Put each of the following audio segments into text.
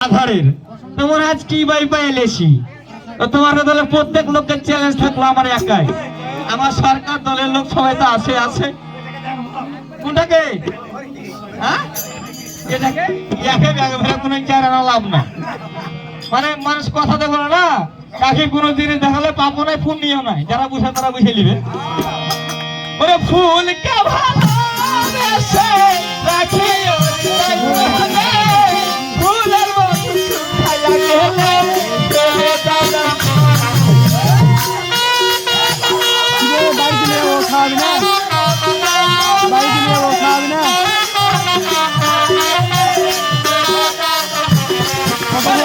আধারের। তোমার আজ কি বাই এলেছি তোমার দলে প্রত্যেক চ্যালেঞ্জ থাকল আমার একাই। আমার সরকার দলের লোক সবাই তো আছে আছে। কোনটাকে? হ্যাঁ? মানে মানুষ কথা দেখো না, কাকে কোনো দিনে দেখালে পাবো নাই ফোন নিও নাই। যারা বুঝে তারা বুঝে নিবে। ওরে ফুল কে ভালোবেসে রাখি?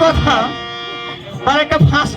কথা তার একটা ফাঁস